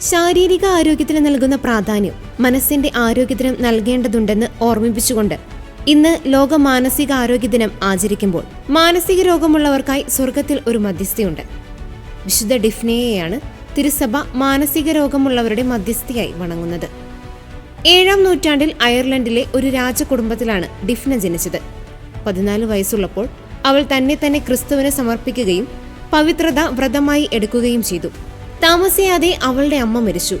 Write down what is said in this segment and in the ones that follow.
ശാരീരിക ആരോഗ്യത്തിന് നൽകുന്ന പ്രാധാന്യം മനസ്സിന്റെ ആരോഗ്യത്തിനും നൽകേണ്ടതുണ്ടെന്ന് ഓർമ്മിപ്പിച്ചുകൊണ്ട് ഇന്ന് ലോക മാനസിക ആരോഗ്യ ദിനം ആചരിക്കുമ്പോൾ മാനസിക രോഗമുള്ളവർക്കായി സ്വർഗത്തിൽ ഒരു മധ്യസ്ഥയുണ്ട്. വിശുദ്ധ ഡിഫ്നയെയാണ് തിരുസഭ മാനസിക രോഗമുള്ളവരുടെ മധ്യസ്ഥയായി വണങ്ങുന്നത്. ഏഴാം നൂറ്റാണ്ടിൽ അയർലൻഡിലെ ഒരു രാജകുടുംബത്തിലാണ് ഡിഫ്ന ജനിച്ചത്. പതിനാല് വയസ്സുള്ളപ്പോൾ അവൾ തന്നെ തന്നെ ക്രിസ്തുവിന് സമർപ്പിക്കുകയും പവിത്രത വ്രതമായി എടുക്കുകയും ചെയ്തു. താമസിയാതെ അവളുടെ അമ്മ മരിച്ചു.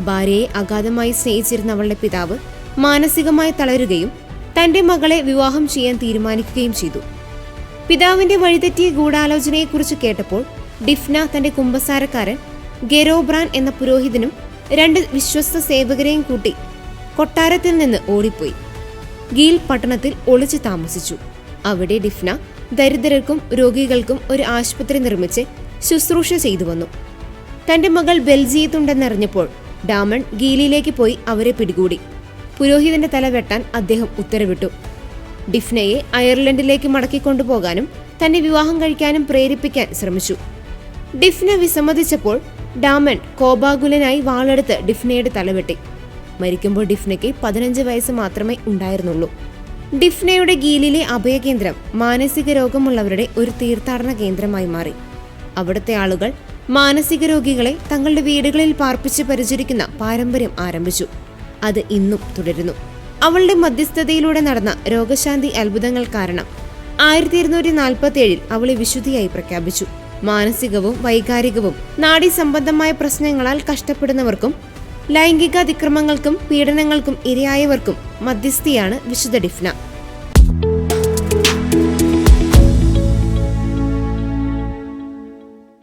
ഭാര്യയെ അഗാധമായി സ്നേഹിച്ചിരുന്ന അവളുടെ പിതാവ് മാനസികമായി തളരുകയും തന്റെ മകളെ വിവാഹം ചെയ്യാൻ തീരുമാനിക്കുകയും ചെയ്തു. പിതാവിന്റെ വഴിതെറ്റിയ ഗൂഢാലോചനയെക്കുറിച്ച് കേട്ടപ്പോൾ ഡിഫ്ന തന്റെ കുമ്പസാരക്കാരൻ ഗെരോബ്രാൻ എന്ന പുരോഹിതനും രണ്ട് വിശ്വസ്ത സേവകരെയും കൂട്ടി കൊട്ടാരത്തിൽ നിന്ന് ഓടിപ്പോയി. ഗീൽ പട്ടണത്തിൽ ഒളിച്ചു താമസിച്ചു. അവിടെ ഡിഫ്ന ദരിദ്രർക്കും രോഗികൾക്കും ഒരു ആശുപത്രി നിർമ്മിച്ച് ശുശ്രൂഷ ചെയ്തു വന്നു തന്റെ മകൾ ബെൽജിയത്തുണ്ടെന്നറിഞ്ഞപ്പോൾ ഡാമൺ ഗീലിയിലേക്ക് പോയി അവരെ പിടികൂടി. പുരോഹിതന്റെ തല വെട്ടാൻ അദ്ദേഹം ഉത്തരവിട്ടു. ഡിഫ്നയെ അയർലൻഡിലേക്ക് മടക്കിക്കൊണ്ടുപോകാനും തന്നെ വിവാഹം കഴിക്കാനും പ്രേരിപ്പിക്കാൻ ശ്രമിച്ചു. ഡിഫ്ന വിസമ്മതിച്ചപ്പോൾ ഡാമൺ കോപാകുലനായി വാളെടുത്ത് ഡിഫ്നയുടെ തലവെട്ടി മരിക്കുമ്പോൾ ഡിഫ്നയ്ക്ക് പതിനഞ്ച് വയസ്സ് മാത്രമേ ഉണ്ടായിരുന്നുള്ളൂ. ഡിഫ്നയുടെ ഗീലിലെ അഭയകേന്ദ്രം മാനസിക രോഗമുള്ളവരുടെ ഒരു തീർത്ഥാടന കേന്ദ്രമായി മാറി. അവിടുത്തെ ആളുകൾ മാനസിക രോഗികളെ തങ്ങളുടെ വീടുകളിൽ പാർപ്പിച്ച് പരിചരിക്കുന്ന പാരമ്പര്യം ആരംഭിച്ചു. അത് ഇന്നും തുടരുന്നു. അവളുടെ മധ്യസ്ഥതയിലൂടെ നടന്ന രോഗശാന്തി അത്ഭുതങ്ങൾ കാരണം ആയിരത്തി ഇരുന്നൂറ്റി നാൽപ്പത്തി ഏഴിൽ അവളെ വിശുദ്ധിയായി പ്രഖ്യാപിച്ചു. മാനസികവും വൈകാരികവും നാഡീ സംബന്ധമായ പ്രശ്നങ്ങളാൽ കഷ്ടപ്പെടുന്നവർക്കും ലൈംഗിക അതിക്രമങ്ങൾക്കും പീഡനങ്ങൾക്കും ഇരയായവർക്കും മധ്യസ്ഥിയാണ് വിശുദ്ധ ഡിഫ്ന.